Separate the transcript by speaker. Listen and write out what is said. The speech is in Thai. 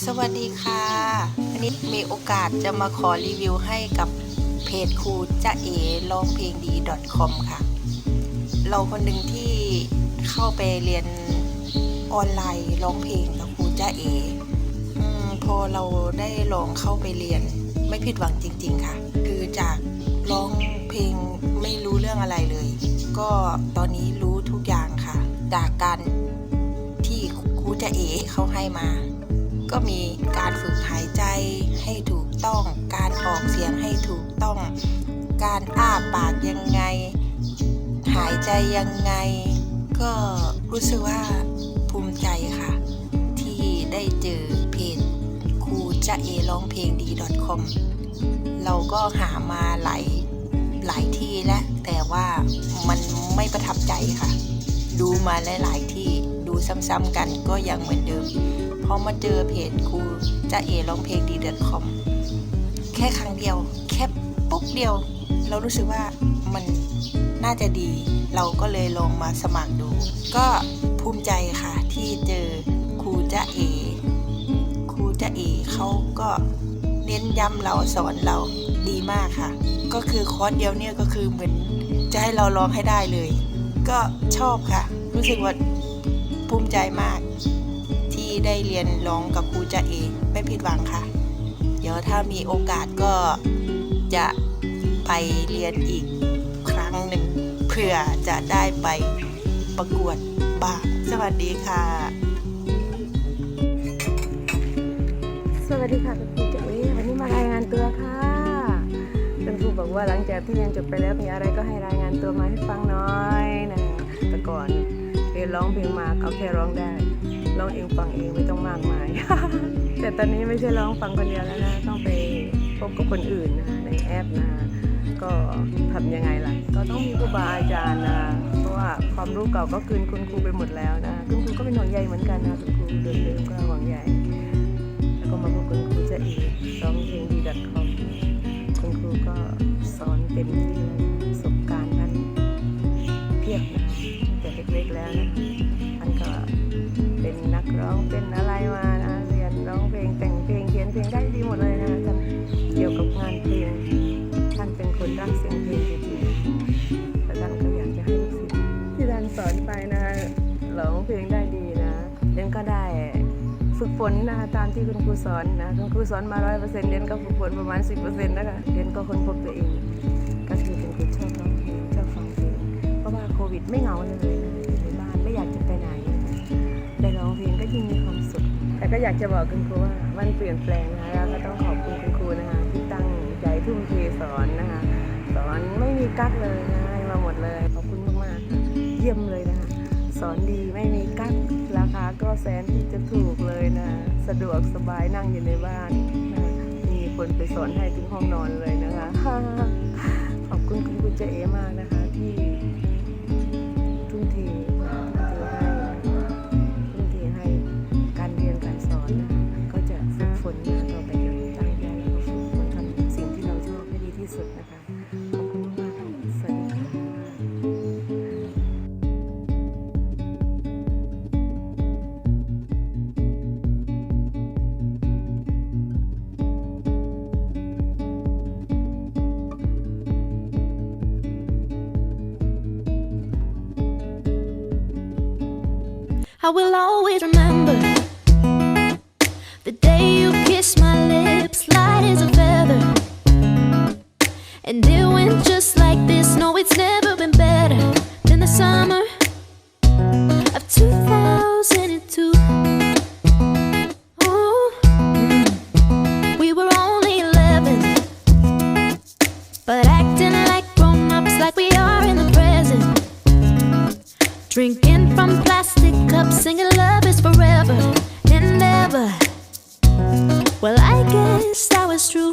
Speaker 1: สวัสดีค่ะ วันนี้มีโอกาสจะมาขอรีวิวให้กับเพจครูจ้าเอร้องเพลงดี .com ค่ะ เราคนหนึ่งที่เข้าไปเรียนออนไลน์ร้องเพลงกับครูจ้าเออพอเราได้ลองเข้าไปเรียนไม่ผิดหวังจริง ๆ ค่ะ คือจากร้องเพลงไม่รู้เรื่องอะไรเลย ก็ตอนนี้รู้ทุกอย่างค่ะ จากการที่ครูจ้าเอเขาให้มา ก็มีการฝึกหายใจให้ถูกต้อง การออกเสียงให้ถูกต้อง การอ้าปากยังไง หายใจยังไง ก็รู้สึกว่าภูมิใจค่ะ ที่ได้เจอเพจครูจะเอร้องเพลงดี .com เราก็หามาหลายหลายที่แล้วแต่ว่ามันไม่ประทับใจค่ะ ดูมาหลายๆที่ดูซ้ำๆกันก็ยังเหมือนเดิม พอมาเจอเพจครูจะเอร้องเพลงดี .com แค่ครั้งเดียว แค่ปุ๊บเดียว เรารู้สึกว่ามันน่าจะดี เราก็เลยลองมาสมัครดู ก็ภูมิใจค่ะที่เจอครูจะเอครูจะเอเขาก็เน้นย้ำเราสอนเราดีมากค่ะ ก็คือคอร์สเดียวเนี่ยก็คือเหมือนจะให้เราร้องให้ได้เลย ก็ชอบค่ะ รู้สึกว่าภูมิใจมาก ที่ได้เรียนร้องกับครูจะเองไม่ผิดหวังค่ะ เดี๋ยวถ้ามีโอกาสก็จะไปเรียนอีกครั้งหนึ่งเพื่อจะได้ไปประกวดบ้างสวัสดีค่ะ
Speaker 2: สวัสดีค่ะคุณครูเจ๋ยวันนี้มารายงานตัวค่ะคุณครูบอกว่าหลังจากที่เรียนจบไปแล้วมีอะไรก็ให้รายงานตัวมาให้ฟังหน้อยนะแต่ก่อน รียนร้องเพลงมาเขาแค่ร้องได้ ร้องเองฟังเองไม่ต้องมากมาย แต่ตอนนี้ไม่ใช่ร้องฟังคนเดียวแล้วนะต้องไปพบกับคนอื่นนะในแอปนะก็ทำยังไงล่ะ ก็ต้องมีครูบาอาจารย์นะเพราะว่าความรู้เก่าก็คืนคุณครูไปหมดแล้วนะคุณครูก็เป็นห่วงใยเหมือนกันนะคุณครูเดิมๆก็ห่วงใยแล้วก็มาพบคุณครูจะอีกร้องเพลงดี .com คุณครูก็สอนเต็มที่ เป็นอะไรมานะเรียนร้องเพลงแต่งเพลงเขียนเพลงได้ดีหมดเลยนะท่านเกี่ยวกับงานเพลงท่านเป็นคนรักเสียงเพลงจริงๆแต่ท่านก็อยากจะให้ลูกศิษย์ที่ท่านสอนไปนะร้องเพลงได้ดีนะเรียนก็ได้ฝึกฝนนะคะตามที่คุณครูสอนนะคุณครูสอนมาร้อยเปอร์เซ็นต์เรียนก็ฝึกฝนประมาณสิบเปอร์เซ็นต์นะคะเรียนก็ค้นพบตัวเอง ก็อยากจะบอกคุณครูว่ามันเปลี่ยนแปลงนะคะแล้วก็ต้องขอบคุณคุณครูนะคะที่ตั้งใจทุ่มเทสอนนะคะสอนไม่มีกั๊กเลยนะให้มาหมดเลย ขอบคุณมากๆเยี่ยมเลยนะคะสอนดีไม่มีกั๊กราคาก็แสนที่จะถูกเลยนะสะดวกสบายนั่งอยู่ในบ้านนะมีคนไปสอนให้ถึงห้องนอนเลยนะคะขอบคุณคุณครูเจเอมากนะคะที่ทุ่มเท ขอบคุณมากค่ะสวัสดีค่ะ I will always remember And it went just like this. No, it's never been better than the summer of 2002. Ooh. We were only 11, but acting like grown ups, like we are in the present. Drinking from plastic cups, singing love is forever and ever. Well,
Speaker 3: I guess that was true.